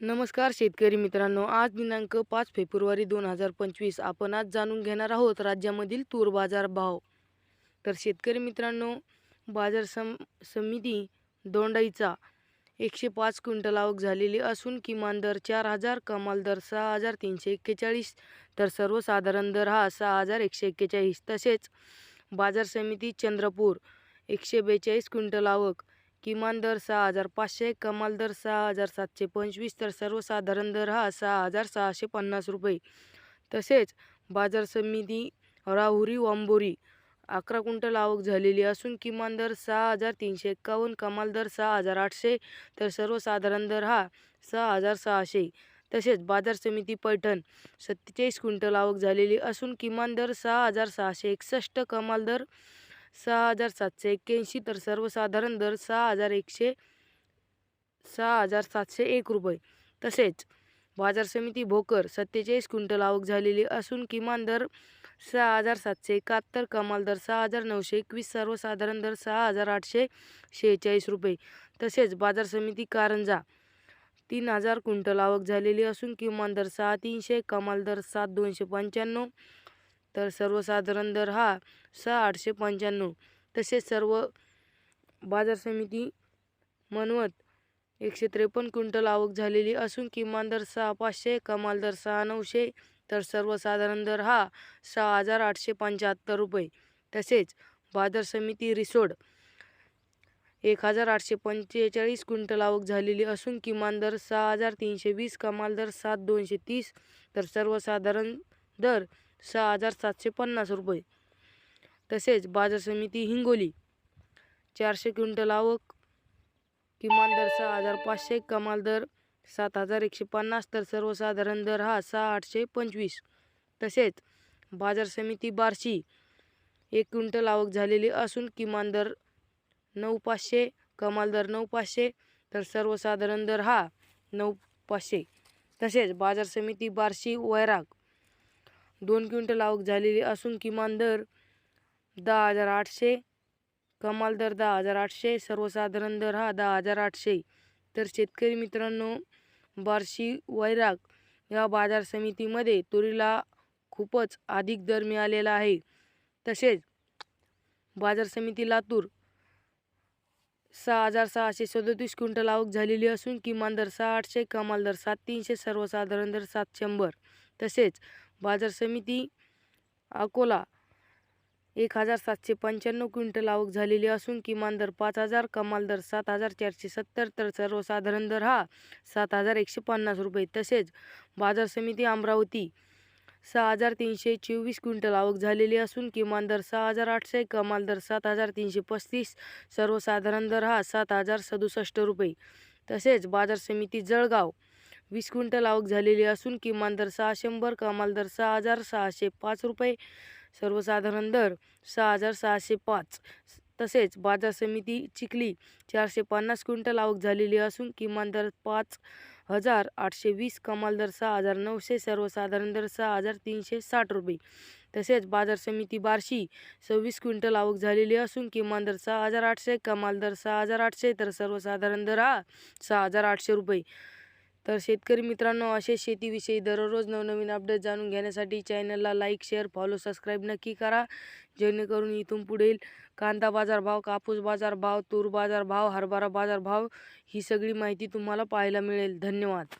नमस्कार शेतकरी मित्रांनो आज दिनांक पाच फेब्रुवारी दोन हजार पंचवीस आपण आज जाणून घेणार आहोत राज्यामधील तूर बाजार भाव. तर शेतकरी मित्रांनो बाजार सम समिती दोंडाईचा एकशे पाच क्विंटल आवक झालेली असून किमान दर चार हजार कमाल दर सहा हजार तीनशे एक्केचाळीस तर सर्वसाधारण दर हा सहा हजार एकशे एक्केचाळीस. तसेच बाजार समिती चंद्रपूर एकशे बेचाळीस क्विंटल आवक किमान दर सहा हजार पाचशे कमाल दर सहा हजार सातशे पंचवीस तर सर्वसाधारण दर हा सहा हजार सहाशे पन्नास रुपये. तसेच बाजार समिती राहुरी वांबोरी अकरा क्विंटल आवक झालेली असून किमान दर सहा हजार तीनशे एक्कावन्न कमाल दर सहा हजार आठशे तर सर्वसाधारण दर हा सहा हजार सहाशे. तसेच बाजार समिती पैठण सत्तेचाळीस क्विंटल आवक झालेली असून किमान दर सहा हजार सहाशे एकसष्ट कमाल दर सहा हजार सातशे एक्क्याऐंशी तर सर्वसाधारण दर सहा हजार एकशे सहा हजार सातशे एक रुपये. तसेच बाजार समिती भोकर सत्तेचाळीस क्विंटल आवक झालेली असून किमान दर सहा हजार सातशे एकाहत्तर कमाल दर सहा हजार नऊशे एकवीस सर्वसाधारण दर सहा हजार आठशे शेहेचाळीस रुपये. तसेच बाजार समिती कारंजा तीन हजार क्विंटल आवक झालेली असून किमान दर सहा तीनशे कमाल दर सात दोनशे पंच्याण्णव तर सर्वसाधारण दर हा सहा आठशे पंच्याण्णव. तसेच सर्व बाजार समिती मनवत एकशे त्रेपन्न क्विंटल आवक झालेली असून किमान दर सहा पाचशे कमाल दर सहा नऊशे तर सर्वसाधारण दर हा सहा हजार आठशे पंच्याहत्तर रुपये. तसेच बाजार समिती रिसोड एक हजार आठशे पंचेचाळीस क्विंटल आवक झालेली असून किमान दर सहा हजार तीनशे वीस कमाल दर सात दोनशे तीस. तर सर्वसाधारण दर सहा हजार सातशे पन्नास रुपये. तसेच बाजार समिती हिंगोली चारशे क्विंटल आवक किमान दर सहा हजार पाचशे कमाल दर सात हजार एकशे पन्नास तर सर्वसाधारण दर हा सहा आठशे पंचवीस. तसेच बाजार समिती बार्शी एक क्विंटल आवक झालेली असून किमान दर नऊ पाचशे कमाल दर नऊ पाचशे तर सर्वसाधारण दर हा नऊ पाचशे. तसेच बाजार समिती बार्शी वैराग दोन क्विंटल आवक झालेली असून किमान दर दहा हजार आठशे कमाल दर दहा हजार आठशे सर्वसाधारण दर हा दहा हजार आठशे. तर शेतकरी मित्रांनो बार्शी वैराग या बाजार समितीमध्ये तुरीला खूपच अधिक दर मिळालेला आहे. तसेच बाजार समिती लातूर सहा हजार सहाशे सदोतीस क्विंटल आवक झालेली असून किमान दर सहा आठशे कमाल दर सात तीनशे सर्वसाधारण दर सात शंभर. तसेच बाजार समिती अकोला एक हजार सातशे पंच्याण्णव क्विंटल आवक झालेली असून किमान दर पाच हजार कमाल दर सात हजार चारशे सत्तर तर सर्वसाधारण दर हा सात हजार एकशे पन्नास रुपये. तसेच बाजार समिती अमरावती सहा हजार तीनशे चोवीस क्विंटल आवक झालेली असून किमान दर सहा हजार आठशे कमाल दर सात हजार तीनशे पस्तीस सर्वसाधारण दर हा सात हजार सदुसष्ट रुपये. तसेच बाजार समिती जळगाव वीस क्विंटल आवक झालेली असून किमान दर सहा शंभर कमाल दर सहा हजार सहाशे पाच रुपये. सर्वसाधारण दर सहा हजार सहाशे पाच. तसेच बाजार समिती चिखली चारशे पन्नास क्विंटल आवक झालेली असून किमान दर पाच हजार आठशे वीस कमाल दर सहा हजार नऊशे सर्वसाधारण दर सहा हजार तीनशे साठ रुपये. तसेच बाजार समिती बार्शी सव्वीस क्विंटल आवक झालेली असून किमान दर सहा हजार आठशे कमाल दर सहा हजार आठशे तर सर्वसाधारण दर हा सहा हजार आठशे रुपये. तर शेतकरी मित्रांनो असे शेतीविषयी दररोज नवनवीन अपडेट जाणून घेण्यासाठी चॅनलला लाईक शेअर फॉलो सबस्क्राईब नक्की करा. जेणेकरून इथून पुढील कांदा बाजारभाव कापूस बाजारभाव तूर बाजारभाव हरभरा बाजारभाव ही सगळी माहिती तुम्हाला पाहायला मिळेल. धन्यवाद.